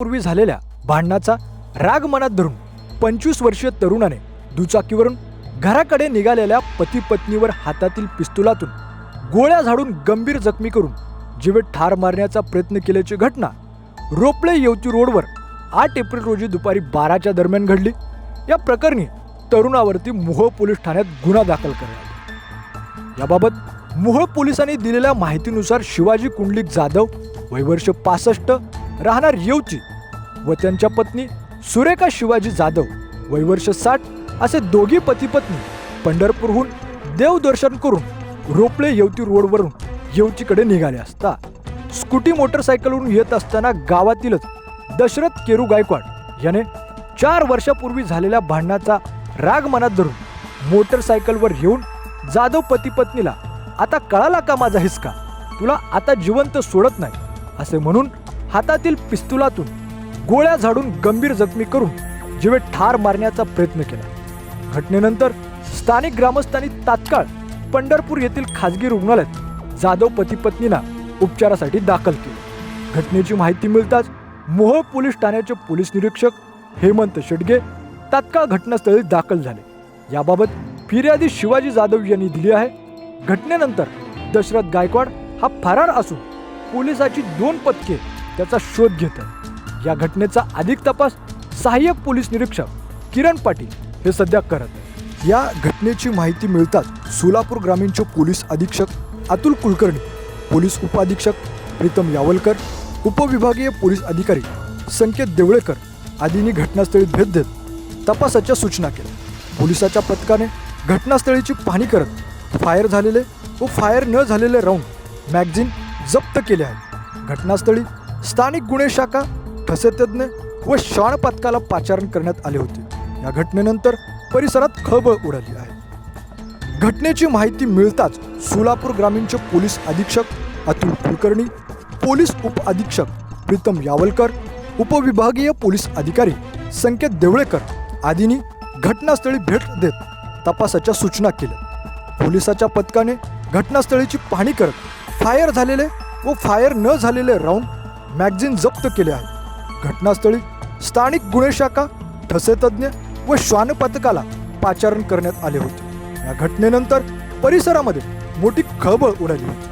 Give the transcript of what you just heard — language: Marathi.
पूर्वी झालेल्या भांडणाचा राग मनात धरून पंचवीस वर्षीय तरुणाने दुचाकीवरून घराकडे निघालेल्या पती पत्नीवर हातातील पिस्तुलातून गोळ्या झाडून गंभीर जखमी करून जीवे ठार मारण्याचा प्रयत्न केल्याची घटना रोपळे येवती रोडवर आठ एप्रिल रोजी दुपारी बाराच्या दरम्यान घडली. या प्रकरणी तरुणावरती मोहोळ पोलीस ठाण्यात गुन्हा दाखल करण्यात याबाबत मोहोळ पोलिसांनी दिलेल्या माहितीनुसार शिवाजी कुंडलिक जाधव वयवर्ष पासष्ट राहणार येवची व त्यांच्या पत्नी सुरेखा शिवाजी जाधव वयवर्ष साठ असे दोघी पती पत्नी पंढरपूरहून देवदर्शन करून रोपळे येवती रोडवरून येवतीकडे निघाले असता. स्कूटी मोटरसायकलवरून येत असताना गावातीलच दशरथ केरू गायकवाड याने चार वर्षापूर्वी झालेल्या भांडणाचा राग मनात धरून मोटरसायकलवर येऊन जाधव पती पत्नीला आता कळाला का माझा हिसका? तुला आता जिवंत सोडत नाही? असे म्हणून हातातील पिस्तुलातून गोळ्या झाडून गंभीर जखमी करून जीवे ठार मारण्याचा प्रयत्न केला. घटनेनंतर स्थानिक ग्रामस्थांनी तात्काळ पंढरपूर येथील खाजगी रुग्णालयात जाधव पती पत्नीला उपचारासाठी दाखल केले. घटनेची माहिती मिळताच मोहोळ पोलीस ठाण्याचे पोलीस निरीक्षक हेमंत शेडगे तात्काळ घटनास्थळी दाखल झाले. याबाबत फिर्यादी शिवाजी जाधव यांनी दिली आहे. घटनेनंतर दशरथ गायकवाड हा फरार असून पोलिसाची दोन पथके त्याचा शोध घेत आहे या घटनेचा अधिक तपास सहाय्यक पोलीस निरीक्षक किरण पाटील हे सध्या करत आहे या घटनेची माहिती मिळताच सोलापूर ग्रामीणचे पोलीस अधीक्षक अतुल कुलकर्णी पोलीस उपाधीक्षक प्रीतम यावलकर उपविभागीय पोलीस अधिकारी संकेत देवळेकर आदींनी घटनास्थळी भेट देत तपासाच्या सूचना केल्या. पोलिसाच्या पथकाने घटनास्थळीची पाहणी करत फायर झालेले व फायर न झालेले राऊंड मॅगझिन जप्त केले आहे घटनास्थळी स्थानिक गुन्हे शाखा ठसेतज्ञ व श्वान पथकाला पाचारण करण्यात आले होते. या घटनेनंतर परिसरात खळबळ उडाली आहे. घटनेची माहिती मिळताच सोलापूर ग्रामीणचे पोलीस अधीक्षक अतुल कुलकर्णी पोलीस उप अधीक्षक प्रीतम यावलकर उपविभागीय पोलीस अधिकारी संकेत देवळेकर आदींनी घटनास्थळी भेट देत तपासाच्या सूचना केल्या. पोलिसाच्या पथकाने घटनास्थळीची पाहणी करत फायर झालेले व फायर न झालेले राऊंड मॅगझिन जप्त केले आहे घटनास्थळी स्थानिक गुन्हे शाखा ठसेतज्ञ व श्वान पथकाला पाचारण करण्यात आले होते. या घटनेनंतर परिसरामध्ये मोठी खळबळ उडाली होती.